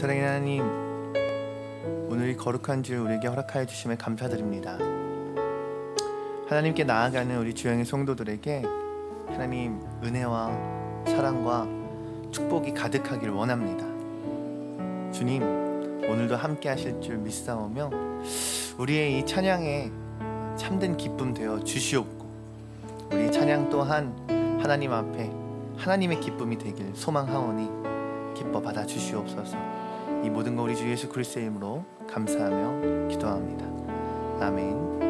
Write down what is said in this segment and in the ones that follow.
사랑의 하나님, 오늘 이 거룩한 주 우리에게 허락하여 주심에 감사드립니다. 하나님께 나아가는 우리 주영의 성도들에게 하나님 은혜와 사랑과 축복이 가득하길 원합니다. 주님, 오늘도 함께 하실 줄 믿사오며 우리의 이 찬양에 참된 기쁨 되어 주시옵고 우리 찬양 또한 하나님 앞에 하나님의 기쁨이 되길 소망하오니 기뻐 받아 주시옵소서. 이 모든 거 우리 주 예수 그리스도의 이름으로 감사하며 기도합니다. 아멘.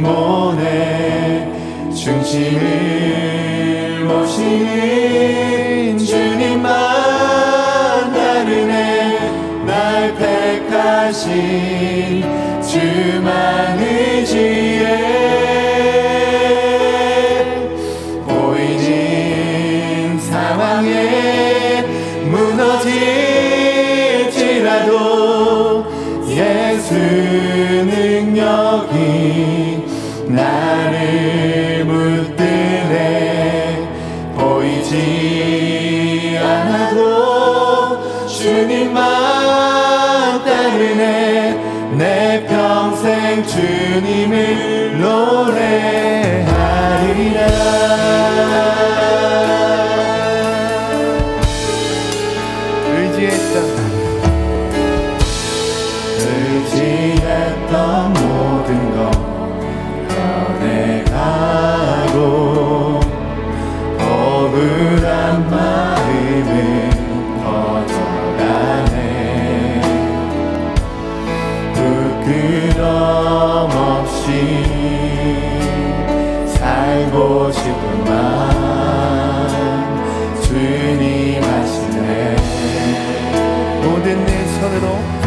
모내 중심을 모시는 주님만 다르네 날 택하신 주님만 따르네. 내 평생 주님을 노래 모든 내 손으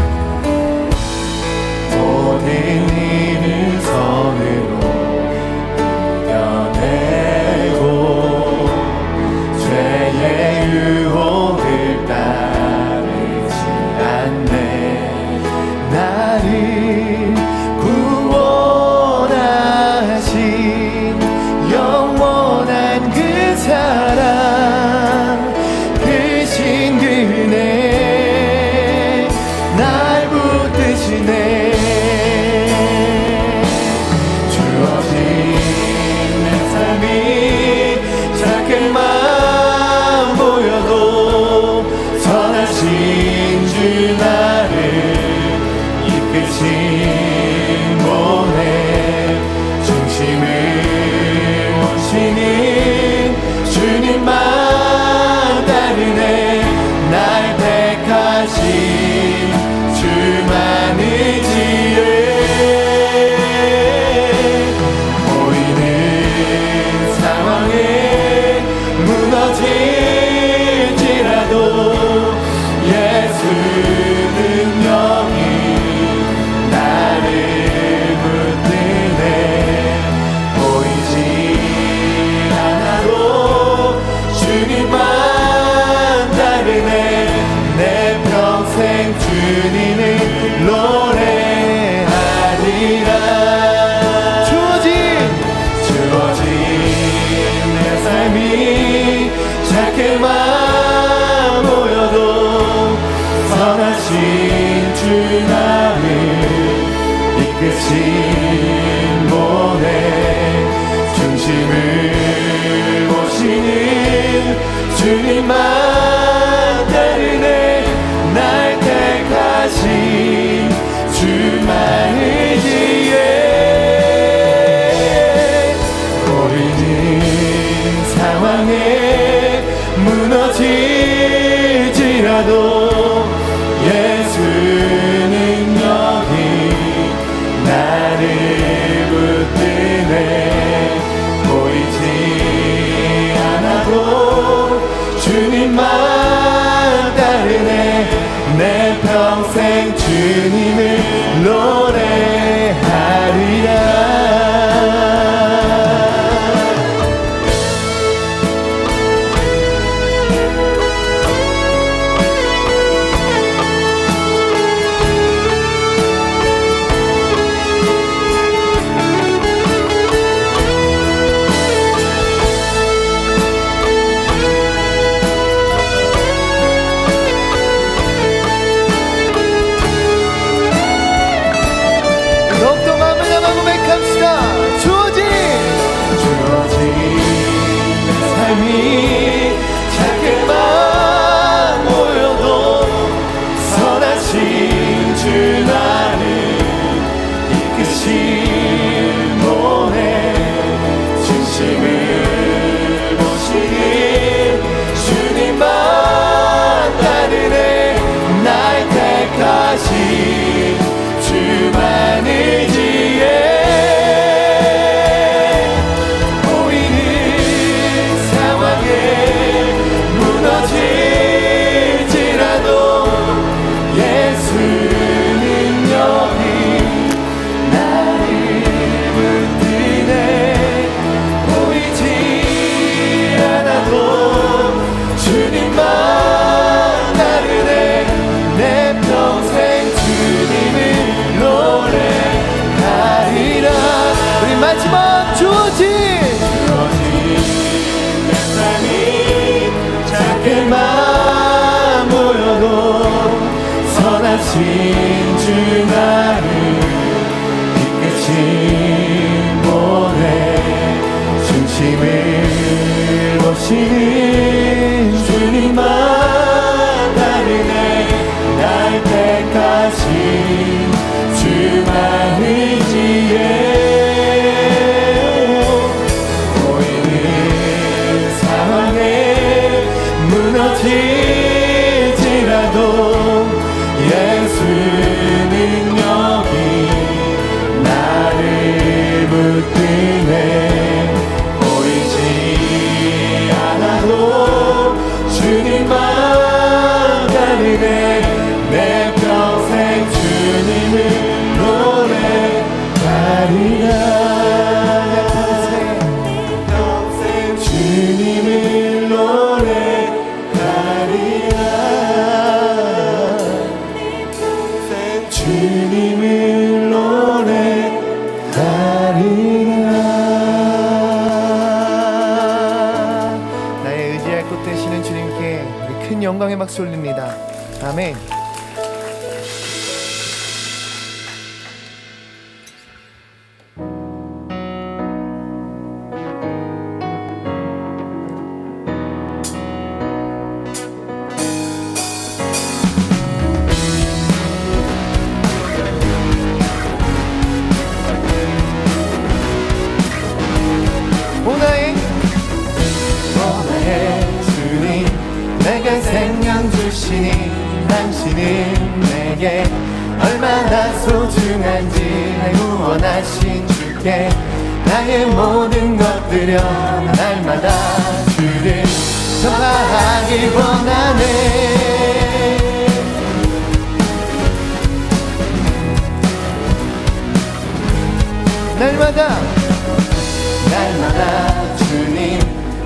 주님만 따르네 날 택하신 주만 의지해 보이는 상황에 모래 중심을 보시는 아멘. 오나의 오나의 주님 내게 당신은 내게 얼마나 소중한지 날 구원하신 주께 나의 모든 것 드려 날마다 주를 전파하길 원하네. 날마다 날마다 주님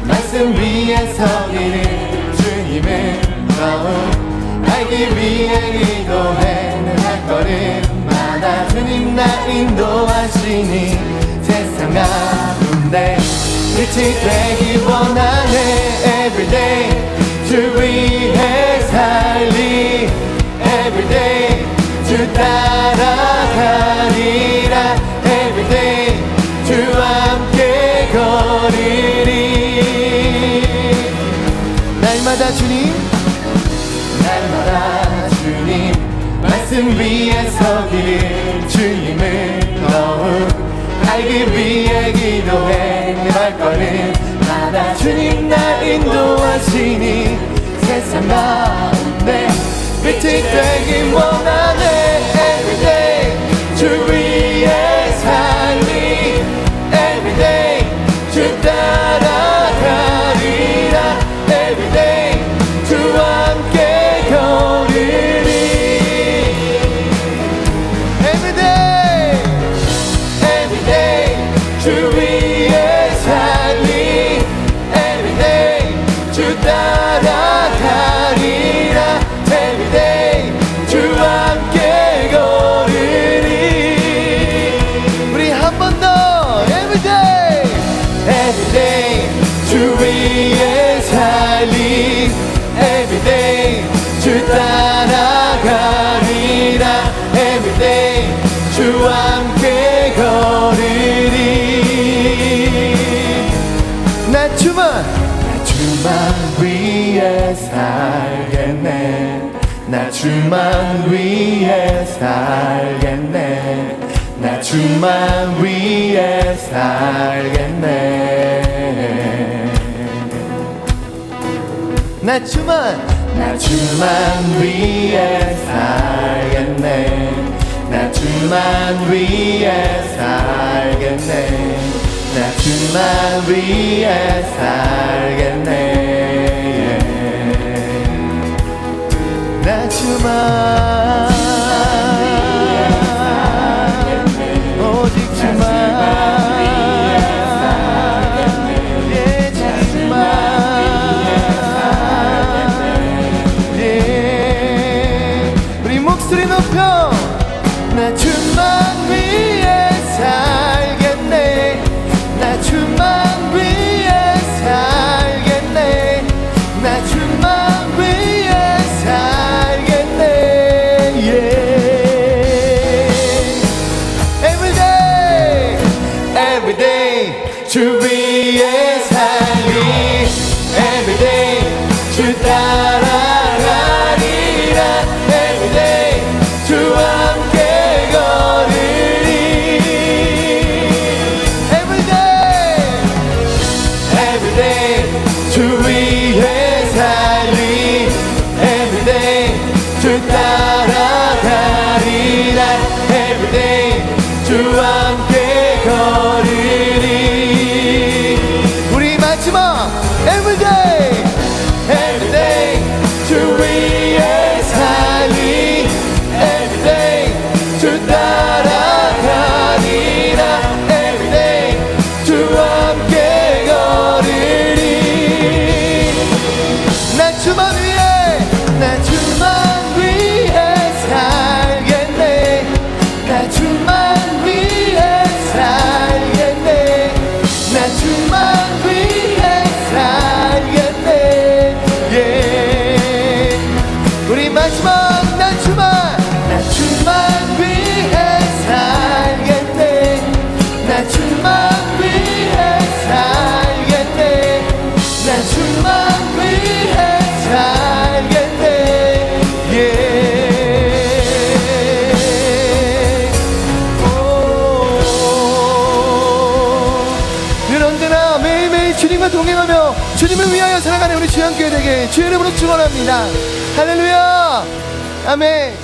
말씀 위에 서기를 주님을 더욱 알기 위해 기도해 늘할 걸음마다 주님 나 인도하시니 세상 가운데 빛이 되기 원하네 Everyday. 주 위해 살리 Everyday. 주 따라가리라 Everyday. 함께 걸으리 날마다 주님 가슴 위에 서길 주님을 더욱 알기 위해 기도해 내 발걸음 하나 주님 날 인도하시니 세상 가운데 주 따라가리라. Everyday 주와 함께 걸으리. 나 주만 위에 살겠네. 나 주만 위에 살겠네. 나 주만 나 주만 위에 살겠네. 나 주만 위에 살겠네. 나 주만 위에 살겠네. 나 주만 언제나 매일매일 주님과 동행하며 주님을 위하여 살아가는 우리 주연교회 되게 주의 이름으로 축원합니다. 할렐루야! 아멘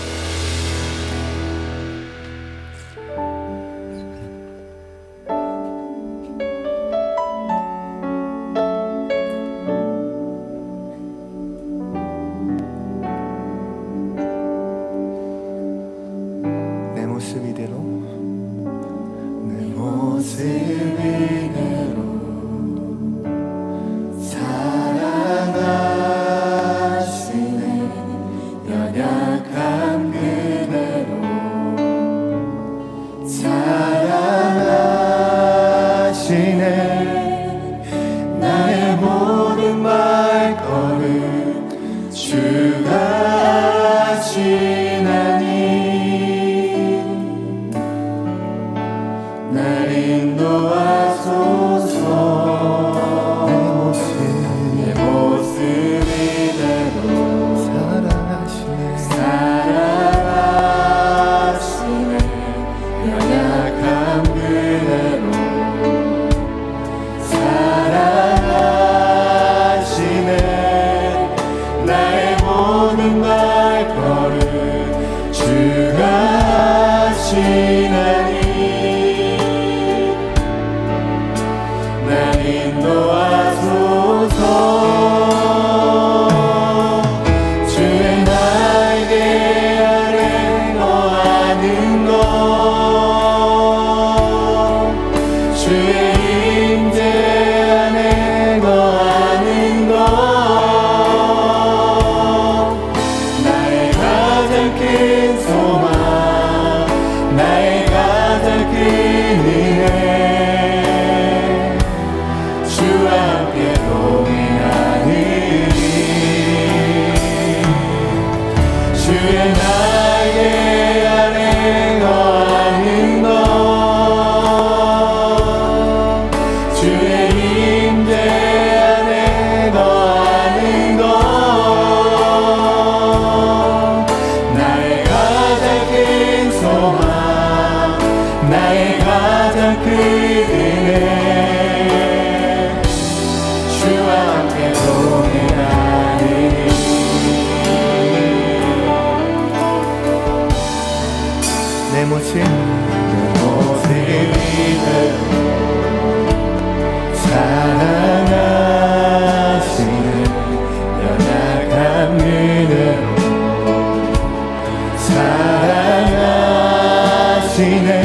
fine.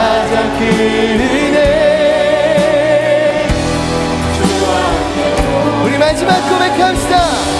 가장 큰 은혜. 우리 마지막 고백합시다.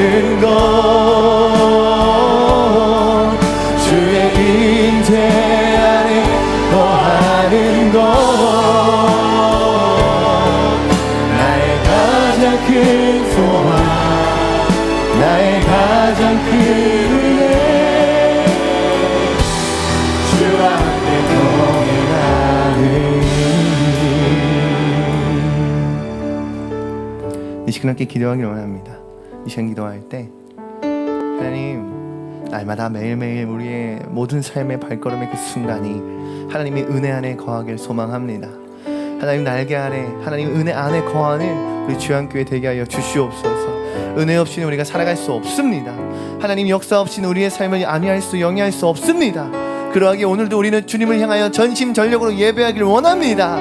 거하는 곳 주의 임재 아래 거하는 곳 나의 가장 큰 소망 나의 가장 큰 이 시간 함께 기도하기를 원합니다 이 시간 기도할 때 하나님 날마다 매일매일 우리의 모든 삶의 발걸음의 그 순간이 하나님의 은혜 안에 거하길 소망합니다. 하나님 날개 아래 하나님 은혜 안에 거하는 우리 주한교회 되게 하여 주시옵소서. 은혜 없이는 우리가 살아갈 수 없습니다. 하나님 역사 없이는 우리의 삶을 안위할 수 영위할 수 없습니다. 그러하기에 오늘도 우리는 주님을 향하여 전심전력으로 예배하기를 원합니다.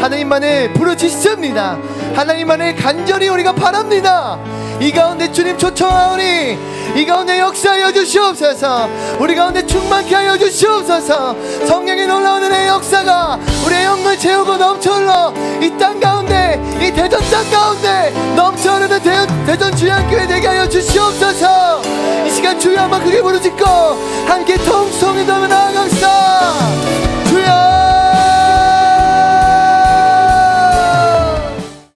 하나님만을 부르짖습니다. 하나님만을 간절히 우리가 바랍니다 이 가운데 주님 초청하오니 이 가운데 역사하여 주시옵소서. 우리 가운데 충만케 하여 주시옵소서. 성령의 놀라운 은혜의 역사가 우리의 영을 채우고 넘쳐 흘러 이 땅 가운데 이 대전 땅 가운데 넘쳐 흐르는 대, 대전 주양교회 되게 하여 주시옵소서. 이 시간 주여 한번 크게 부르짖고 함께 통성이 담아 나아갑시다